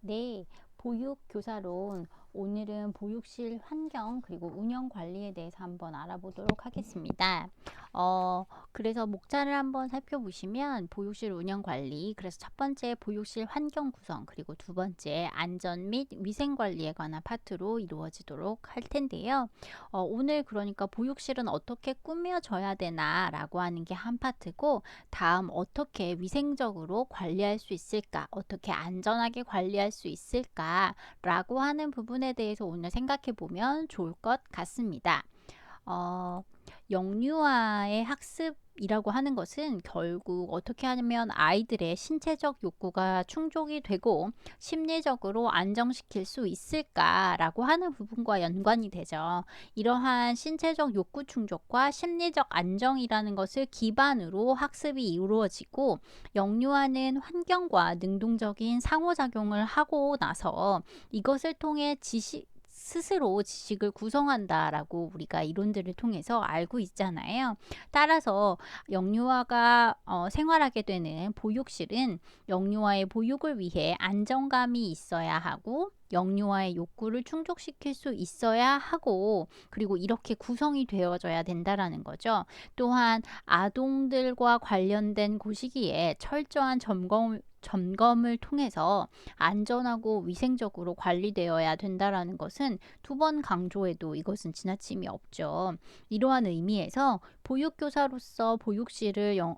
네, 보육교사론 오늘은 보육실 환경 그리고 운영 관리에 대해서 한번 알아보도록 하겠습니다. 어, 그래서 목차를 한번 살펴보시면 보육실 운영 관리, 그래서 첫 번째 보육실 환경 구성, 그리고 두 번째 안전 및 위생 관리에 관한 파트로 이루어지도록 할 텐데요. 어, 오늘 그러니까 보육실은 어떻게 꾸며져야 되나라고 하는 게 한 파트고, 다음 어떻게 위생적으로 관리할 수 있을까, 어떻게 안전하게 관리할 수 있을까라고 하는 부분 에 대해서 오늘 생각해 보면 좋을 것 같습니다. 어, 영유아의 학습 이라고 하는 것은 결국 어떻게 하면 아이들의 신체적 욕구가 충족이 되고 심리적으로 안정시킬 수 있을까라고 하는 부분과 연관이 되죠. 이러한 신체적 욕구 충족과 심리적 안정이라는 것을 기반으로 학습이 이루어지고 영유아는 환경과 능동적인 상호작용을 하고 나서 이것을 통해 지식 스스로 지식을 구성한다라고 우리가 이론들을 통해서 알고 있잖아요. 따라서 영유아가 어, 생활하게 되는 보육실은 영유아의 보육을 위해 안정감이 있어야 하고 영유아의 욕구를 충족시킬 수 있어야 하고 그리고 이렇게 구성이 되어져야 된다라는 거죠. 또한 아동들과 관련된 곳이기에 철저한 점검 점검을 통해서 안전하고 위생적으로 관리되어야 된다라는 것은 두 번 강조해도 이것은 지나침이 없죠. 이러한 의미에서 보육교사로서 보육실을 영,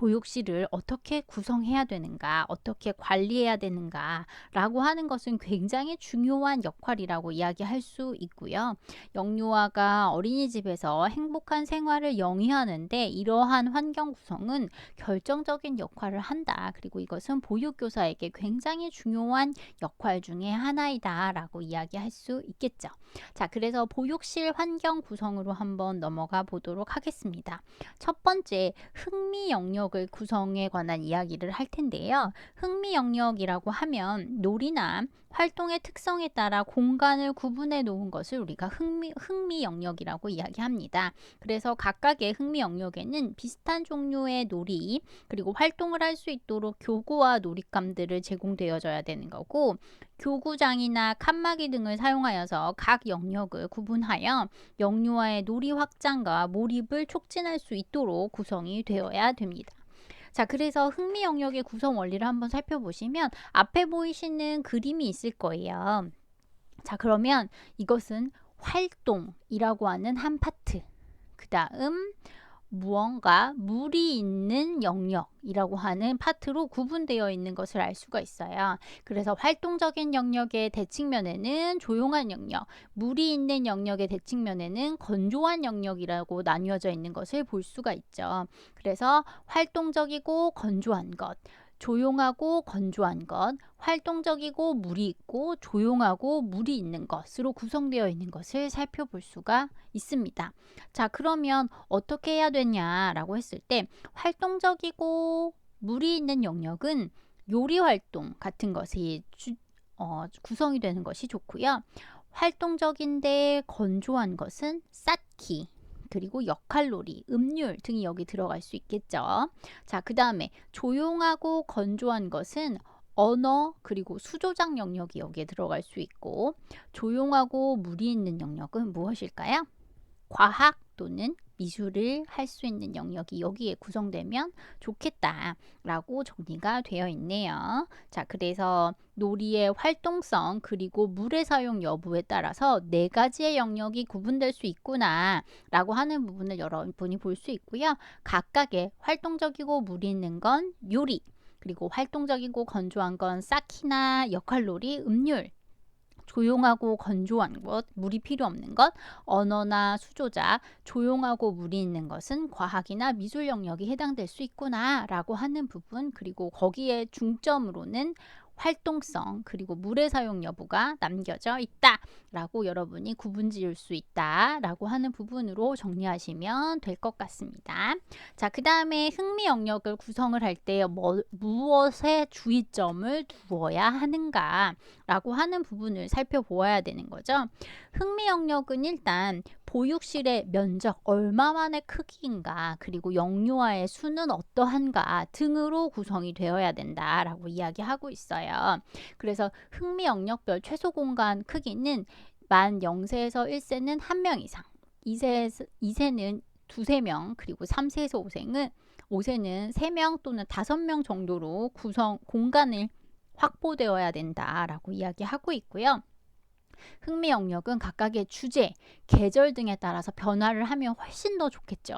보육실을 어떻게 구성해야 되는가, 어떻게 관리해야 되는가 라고 하는 것은 굉장히 중요한 역할이라고 이야기할 수 있고요. 영유아가 어린이집에서 행복한 생활을 영위하는데 이러한 환경 구성은 결정적인 역할을 한다. 그리고 이것은 보육교사에게 굉장히 중요한 역할 중의 하나이다 라고 이야기할 수 있겠죠. 자, 그래서 보육실 환경 구성으로 한번 넘어가 보도록 하겠습니다. 첫 번째, 흥미 영역 영역을 구성에 관한 이야기를 할 텐데요. 흥미 영역이라고 하면 놀이나 활동의 특성에 따라 공간을 구분해 놓은 것을 우리가 흥미, 흥미 영역이라고 이야기합니다. 그래서 각각의 흥미 영역에는 비슷한 종류의 놀이 그리고 활동을 할 수 있도록 교구와 놀잇감들을 제공되어져야 되는 거고 교구장이나 칸막이 등을 사용하여서 각 영역을 구분하여 영유아의 놀이 확장과 몰입을 촉진할 수 있도록 구성이 되어야 됩니다. 자, 그래서 흥미 영역의 구성 원리를 한번 살펴보시면 앞에 보이시는 그림이 있을 거예요. 자, 그러면 이것은 활동이라고 하는 한 파트. 그 다음 무언가 물이 있는 영역이라고 하는 파트로 구분되어 있는 것을 알 수가 있어요. 그래서 활동적인 영역의 대칭면에는 조용한 영역, 물이 있는 영역의 대칭면에는 건조한 영역이라고 나뉘어져 있는 것을 볼 수가 있죠. 그래서 활동적이고 건조한 것, 조용하고 건조한 것, 활동적이고 물이 있고 조용하고 물이 있는 것으로 구성되어 있는 것을 살펴볼 수가 있습니다. 자, 그러면 어떻게 해야 되냐라고 했을 때 활동적이고 물이 있는 영역은 요리 활동 같은 것이 주, 어, 구성이 되는 것이 좋고요. 활동적인데 건조한 것은 쌓기, 그리고 역할놀이, 음률 등이 여기 들어갈 수 있겠죠. 자, 그 다음에 조용하고 건조한 것은 언어 그리고 수조장 영역이 여기에 들어갈 수 있고 조용하고 무리 있는 영역은 무엇일까요? 과학 또는 미술을 할 수 있는 영역이 여기에 구성되면 좋겠다라고 정리가 되어 있네요. 자, 그래서 놀이의 활동성 그리고 물의 사용 여부에 따라서 네 가지의 영역이 구분될 수 있구나라고 하는 부분을 여러분이 볼 수 있고요. 각각의 활동적이고 물 있는 건 요리, 그리고 활동적이고 건조한 건 쌓기나 역할놀이, 음률 조용하고 건조한 것, 물이 필요 없는 것, 언어나 수조자, 조용하고 물이 있는 것은 과학이나 미술 영역이 해당될 수 있구나 라고 하는 부분, 그리고 거기에 중점으로는 활동성 그리고 물의 사용 여부가 남겨져 있다라고 여러분이 구분 지을 수 있다라고 하는 부분으로 정리하시면 될 것 같습니다. 자, 그 다음에 흥미 영역을 구성을 할 때 뭐, 무엇에 주의점을 두어야 하는가라고 하는 부분을 살펴보아야 되는 거죠. 흥미 영역은 일단 보육실의 면적 얼마만의 크기인가 그리고 영유아의 수는 어떠한가 등으로 구성이 되어야 된다라고 이야기하고 있어요. 그래서 흥미 영역별 최소 공간 크기는 만 0세에서 1세는 한명 이상, 2세에서 2세는 두세 명, 그리고 3세에서 5세는 5세는 3명 또는 5명 정도로 구성 공간을 확보되어야 된다라고 이야기하고 있고요. 흥미 영역은 각각의 주제, 계절 등에 따라서 변화를 하면 훨씬 더 좋겠죠.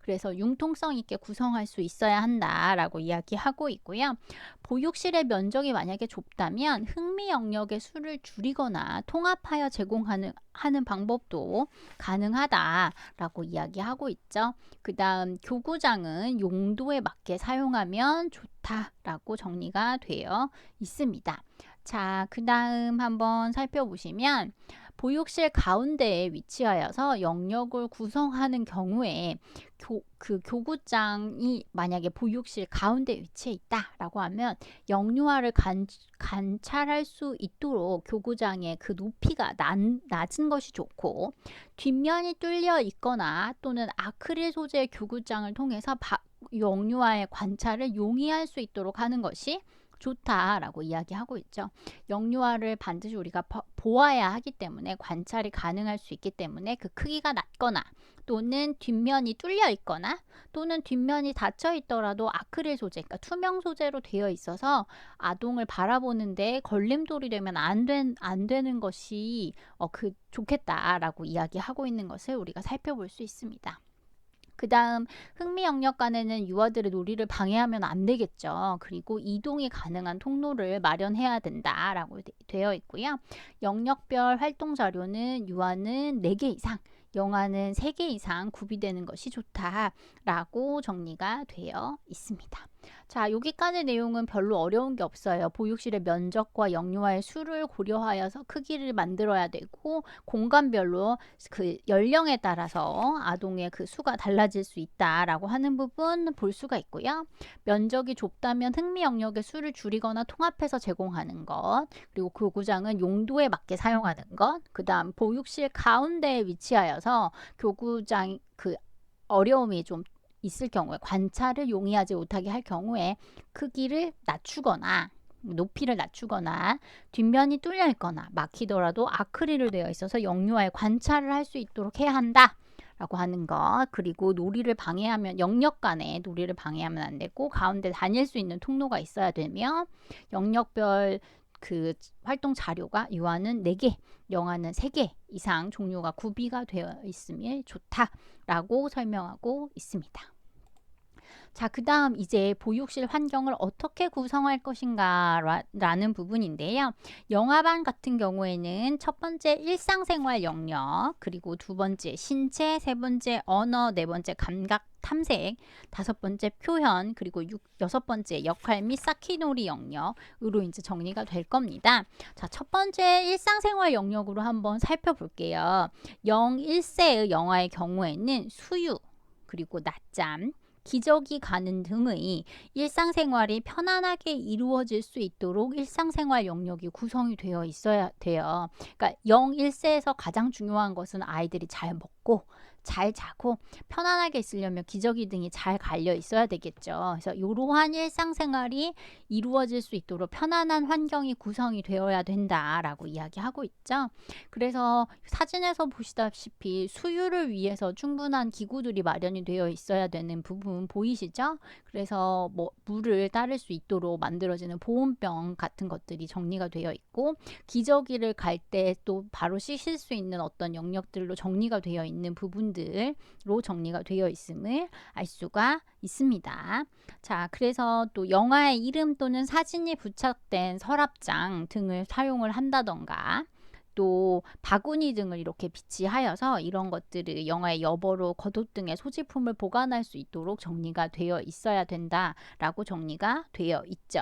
그래서 융통성 있게 구성할 수 있어야 한다라고 이야기하고 있고요. 보육실의 면적이 만약에 좁다면 흥미 영역의 수를 줄이거나 통합하여 제공하는 하는 방법도 가능하다라고 이야기하고 있죠. 그 다음 교구장은 용도에 맞게 사용하면 좋다라고 정리가 되어 있습니다. 자, 그 다음 한번 살펴보시면 보육실 가운데에 위치하여서 영역을 구성하는 경우에 교, 그 교구장이 만약에 보육실 가운데 위치해 있다라고 하면 영유아를 간, 관찰할 수 있도록 교구장의 그 높이가 낮, 낮은 것이 좋고 뒷면이 뚫려 있거나 또는 아크릴 소재의 교구장을 통해서 바, 영유아의 관찰을 용이할 수 있도록 하는 것이 좋다라고 이야기하고 있죠. 영유아를 반드시 우리가 보아야 하기 때문에 관찰이 가능할 수 있기 때문에 그 크기가 낮거나 또는 뒷면이 뚫려 있거나 또는 뒷면이 닫혀 있더라도 아크릴 소재, 그러니까 투명 소재로 되어 있어서 아동을 바라보는데 걸림돌이 되면 안, 된, 안 되는 것이 어, 그 좋겠다라고 이야기하고 있는 것을 우리가 살펴볼 수 있습니다. 그 다음 흥미 영역간에는 유아들의 놀이를 방해하면 안 되겠죠. 그리고 이동이 가능한 통로를 마련해야 된다라고 되어 있고요. 영역별 활동 자료는 유아는 4개 이상, 영아는 3개 이상 구비되는 것이 좋다라고 정리가 되어 있습니다. 자, 여기까지 내용은 별로 어려운 게 없어요. 보육실의 면적과 영유아의 수를 고려하여서 크기를 만들어야 되고 공간별로 그 연령에 따라서 아동의 그 수가 달라질 수 있다라고 하는 부분 볼 수가 있고요. 면적이 좁다면 흥미 영역의 수를 줄이거나 통합해서 제공하는 것, 그리고 교구장은 용도에 맞게 사용하는 것, 그다음 보육실 가운데에 위치하여서 교구장 그 어려움이 좀 있을 경우에 관찰을 용이하지 못하게 할 경우에 크기를 낮추거나 높이를 낮추거나 뒷면이 뚫려 있거나 막히더라도 아크릴로 되어 있어서 영유아의 관찰을 할 수 있도록 해야 한다. 라고 하는 것 그리고 놀이를 방해하면 영역 간에 놀이를 방해하면 안 되고 가운데 다닐 수 있는 통로가 있어야 되며 영역별 그 활동 자료가 유아는 4개, 영아는 3개 이상 종류가 구비가 되어 있으면 좋다라고 설명하고 있습니다. 자, 그 다음 이제 보육실 환경을 어떻게 구성할 것인가 라는 부분인데요. 영화반 같은 경우에는 첫 번째 일상생활 영역, 그리고 두 번째 신체, 세 번째 언어, 네 번째 감각 탐색, 다섯 번째 표현, 그리고 육, 여섯 번째 역할 및 쌓기놀이 영역으로 이제 정리가 될 겁니다. 자, 첫 번째 일상생활 영역으로 한번 살펴볼게요. 0, 1세의 영화의 경우에는 수유, 그리고 낮잠, 기저귀 가는 등의 일상생활이 편안하게 이루어질 수 있도록 일상생활 영역이 구성이 되어 있어야 돼요. 그러니까 0, 1세에서 가장 중요한 것은 아이들이 잘 먹고 잘 자고 편안하게 있으려면 기저귀 등이 잘 갈려 있어야 되겠죠. 그래서 이러한 일상생활이 이루어질 수 있도록 편안한 환경이 구성이 되어야 된다라고 이야기하고 있죠. 그래서 사진에서 보시다시피 수유를 위해서 충분한 기구들이 마련이 되어 있어야 되는 부분 보이시죠? 그래서 뭐 물을 따를 수 있도록 만들어지는 보온병 같은 것들이 정리가 되어 있고 기저귀를 갈 때 또 바로 씻을 수 있는 어떤 영역들로 정리가 되어 있는 부분 부분들로 정리가 되어 있음을 알 수가 있습니다. 자, 그래서 또 영화의 이름 또는 사진이 부착된 서랍장 등을 사용을 한다던가 또 바구니 등을 이렇게 비치하여서 이런 것들을 영화의 여벌로 겉옷 등의 소지품을 보관할 수 있도록 정리가 되어 있어야 된다라고 정리가 되어 있죠.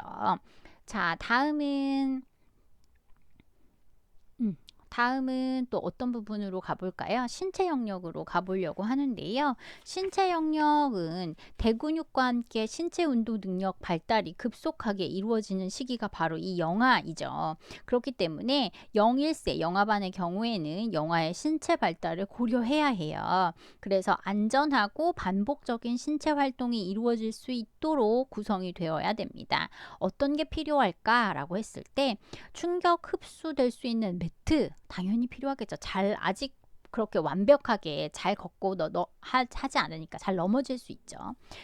자, 다음은 음, 다음은 또 어떤 부분으로 가볼까요? 신체 영역으로 가보려고 하는데요. 신체 영역은 대근육과 함께 신체 운동 능력 발달이 급속하게 이루어지는 시기가 바로 이 영아이죠. 그렇기 때문에 0일세 영아반의 경우에는 영아의 신체 발달을 고려해야 해요. 그래서 안전하고 반복적인 신체 활동이 이루어질 수 있도록 구성이 되어야 됩니다. 어떤 게 필요할까라고 했을 때 충격 흡수될 수 있는 매트 당연히 필요하겠죠. 잘 아직 그렇게 완벽하게 잘 걷고 너, 너 하, 하지 않으니까 잘 넘어질 수 있죠.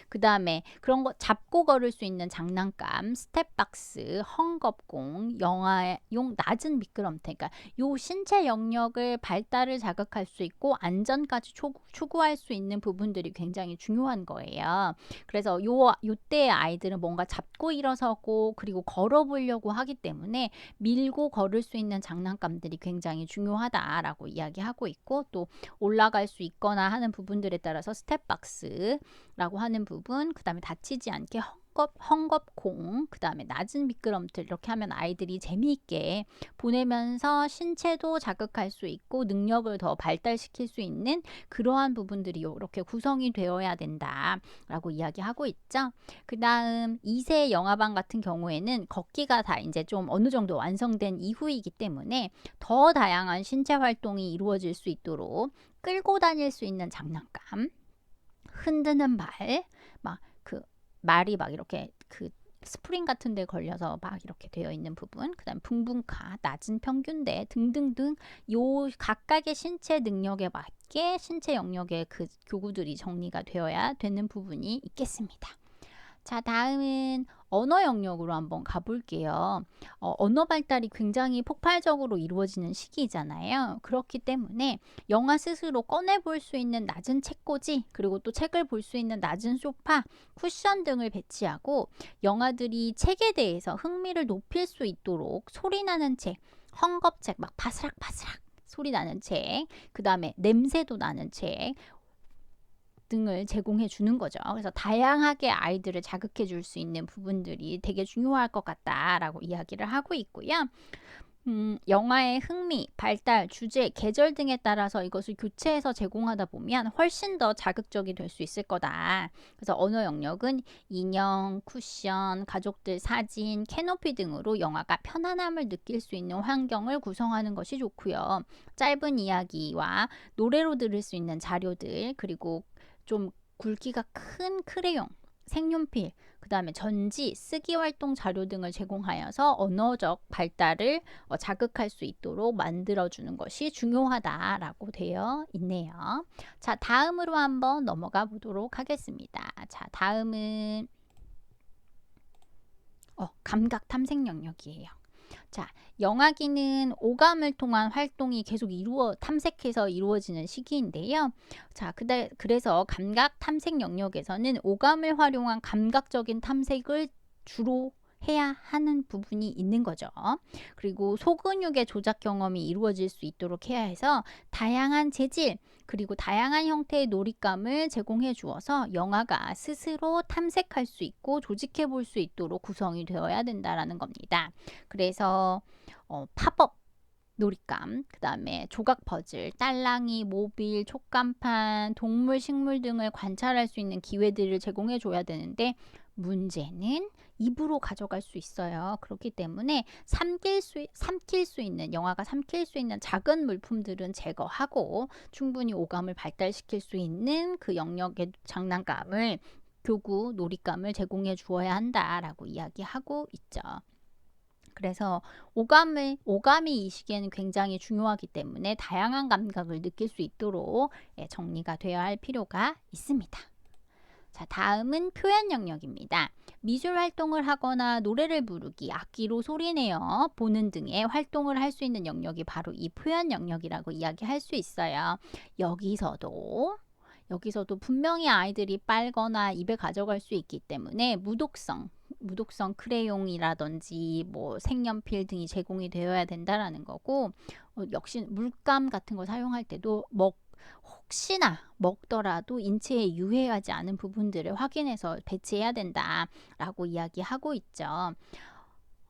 그 다음에 그런 거 잡고 걸을 수 있는 장난감, 스텝박스, 헝 겊공, 영화용 낮은 미끄럼틀, 그러니까 요 신체 영역을 발달을 자극할 수 있고 안전까지 초구, 추구 할 수 있는 부분들이 굉장히 중요한 거예요. 그래서 요 요때 아이들은 뭔가 잡고 일어서고 그리고 걸어보려고 하기 때문에 밀고 걸을 수 있는 장난감들이 굉장히 중요하다라고 이야기하고 있고 또 올라갈 수 있거나 하는 부분들에 따라서 스텝박스라고 하는 부분, 그 다음에 다치지 않게 헝겊, 헝겊공, 그 다음에 낮은 미끄럼틀 이렇게 하면 아이들이 재미있게 보내면서 신체도 자극할 수 있고 능력을 더 발달시킬 수 있는 그러한 부분들이 이렇게 구성이 되어야 된다라고 이야기하고 있죠. 그 다음 2세 영화반 같은 경우에는 걷기가 다 이제 좀 어느 정도 완성된 이후이기 때문에 더 다양한 신체 활동이 이루어질 수 있도록 끌고 다닐 수 있는 장난감, 흔드는 발, 막그 말이 막 이렇게 그 스프링 같은 데 걸려서 막 이렇게 되어 있는 부분, 그 다음 붕붕카, 낮은 평균대 등등등 요 각각의 신체 능력에 맞게 신체 영역의 그 교구들이 정리가 되어야 되는 부분이 있겠습니다. 자, 다음은 언어 영역으로 한번 가볼게요. 어, 언어 발달이 굉장히 폭발적으로 이루어지는 시기잖아요. 그렇기 때문에 영화 스스로 꺼내볼 수 있는 낮은 책꽂이, 그리고 또 책을 볼 수 있는 낮은 소파, 쿠션 등을 배치하고 영화들이 책에 대해서 흥미를 높일 수 있도록 소리나는 책, 헝겊책, 막 바스락바스락 소리 나는 책, 그 다음에 냄새도 나는 책, 등을 제공해 주는 거죠. 그래서 다양하게 아이들을 자극해 줄 수 있는 부분들이 되게 중요할 것 같다라고 이야기를 하고 있고요. 음, 영화의 흥미, 발달, 주제, 계절 등에 따라서 이것을 교체해서 제공하다 보면 훨씬 더 자극적이 될 수 있을 거다. 그래서 언어 영역은 인형, 쿠션, 가족들 사진, 캐노피 등으로 영화가 편안함을 느낄 수 있는 환경을 구성하는 것이 좋고요. 짧은 이야기와 노래로 들을 수 있는 자료들, 그리고 좀 굵기가 큰 크레용, 색연필, 그 다음에 전지, 쓰기 활동 자료 등을 제공하여서 언어적 발달을 어, 자극할 수 있도록 만들어주는 것이 중요하다라고 되어 있네요. 자, 다음으로 한번 넘어가 보도록 하겠습니다. 자, 다음은 어, 감각 탐색 영역이에요. 자, 영화기는 오감을 통한 활동이 계속 이루어 탐색해서 이루어지는 시기인데요. 자, 그다, 그래서 감각 탐색 영역에서는 오감을 활용한 감각적인 탐색을 주로 해야 하는 부분이 있는 거죠. 그리고 소근육의 조작 경험이 이루어질 수 있도록 해야 해서 다양한 재질 그리고 다양한 형태의 놀잇감을 제공해 주어서 영화가 스스로 탐색할 수 있고 조직해 볼 수 있도록 구성이 되어야 된다라는 겁니다. 그래서 어, 팝업 놀잇감, 그 다음에 조각 퍼즐, 딸랑이, 모빌, 촉감판, 동물, 식물 등을 관찰할 수 있는 기회들을 제공해 줘야 되는데 문제는 입으로 가져갈 수 있어요. 그렇기 때문에 삼킬 수, 삼킬 수 있는 영화가 삼킬 수 있는 작은 물품들은 제거하고 충분히 오감을 발달시킬 수 있는 그 영역의 장난감을 교구 놀잇감을 제공해 주어야 한다라고 이야기하고 있죠. 그래서 오감을 오감이 이 시기에는 굉장히 중요하기 때문에 다양한 감각을 느낄 수 있도록 예, 정리가 되어야 할 필요가 있습니다. 자, 다음은 표현 영역입니다. 미술 활동을 하거나 노래를 부르기, 악기로 소리내어 보는 등의 활동을 할 수 있는 영역이 바로 이 표현 영역이라고 이야기할 수 있어요. 여기서도 여기서도 분명히 아이들이 빨거나 입에 가져갈 수 있기 때문에 무독성, 무독성 크레용이라든지 뭐 색연필 등이 제공이 되어야 된다라는 거고 어, 역시 물감 같은 거 사용할 때도 먹 혹시나 먹더라도 인체에 유해하지 않은 부분들을 확인해서 배치해야 된다라고 이야기하고 있죠.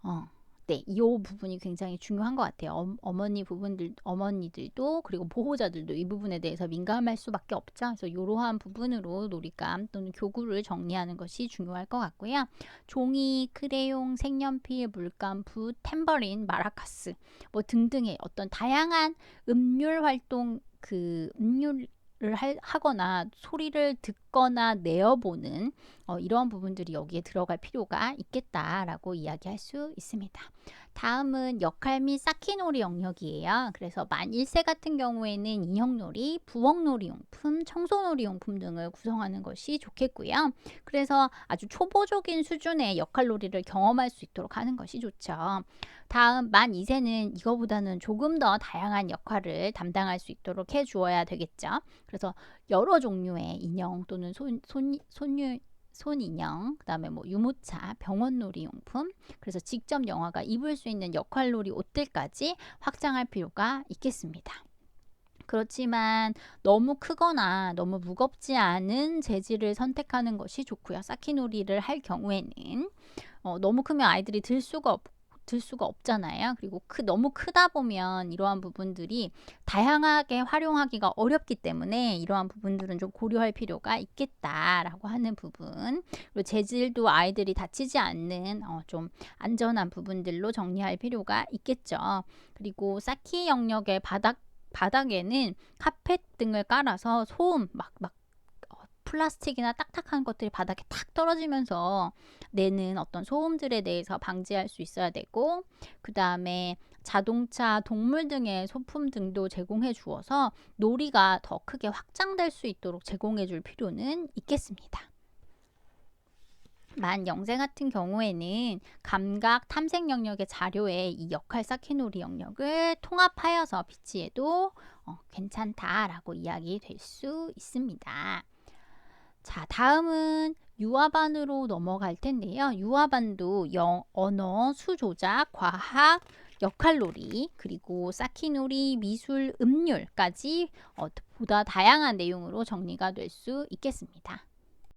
어, 네, 이 부분이 굉장히 중요한 것 같아요. 어, 어머니 부분들, 어머니들도 그리고 보호자들도 이 부분에 대해서 민감할 수밖에 없죠. 그래서 이러한 부분으로 놀잇감 또는 교구를 정리하는 것이 중요할 것 같고요. 종이, 크레용, 색연필, 물감, 붓, 탬버린, 마라카스 뭐 등등의 어떤 다양한 음률 활동 그 음률 를 하거나 소리를 듣거나 내어보는 어, 이런 부분들이 여기에 들어갈 필요가 있겠다라고 이야기할 수 있습니다. 다음은 역할 및 쌓기놀이 영역이에요. 그래서 만 1세 같은 경우에는 인형놀이, 부엌놀이 용품, 청소놀이 용품 등을 구성하는 것이 좋겠고요. 그래서 아주 초보적인 수준의 역할놀이를 경험할 수 있도록 하는 것이 좋죠. 다음 만 2세는 이거보다는 조금 더 다양한 역할을 담당할 수 있도록 해 주어야 되겠죠. 그래서 여러 종류의 인형 또는 손, 손, 손유, 손인형, 그다음에 뭐 유모차, 병원놀이 용품, 그래서 직접 영화가 입을 수 있는 역할놀이 옷들까지 확장할 필요가 있겠습니다. 그렇지만 너무 크거나 너무 무겁지 않은 재질을 선택하는 것이 좋고요. 쌓기놀이를 할 경우에는 어, 너무 크면 아이들이 들 수가 없고 들 수가 없잖아요. 그리고 크, 너무 크다 보면 이러한 부분들이 다양하게 활용하기가 어렵기 때문에 이러한 부분들은 좀 고려할 필요가 있겠다라고 하는 부분. 그리고 재질도 아이들이 다치지 않는 어, 좀 안전한 부분들로 정리할 필요가 있겠죠. 그리고 쌓기 영역의 바닥 바닥에는 카펫 등을 깔아서 소음 막 막 플라스틱이나 딱딱한 것들이 바닥에 탁 떨어지면서 내는 어떤 소음들에 대해서 방지할 수 있어야 되고 그 다음에 자동차, 동물 등의 소품 등도 제공해 주어서 놀이가 더 크게 확장될 수 있도록 제공해 줄 필요는 있겠습니다. 만 영세 같은 경우에는 감각 탐색 영역의 자료에 이 역할 쌓기놀이 영역을 통합하여서 비치해도 어, 괜찮다라고 이야기 될 수 있습니다. 자, 다음은 유아반으로 넘어갈 텐데요. 유아반도 영, 언어, 수조작, 과학, 역할놀이, 그리고 쌓기놀이, 미술, 음률까지 어, 보다 다양한 내용으로 정리가 될 수 있겠습니다.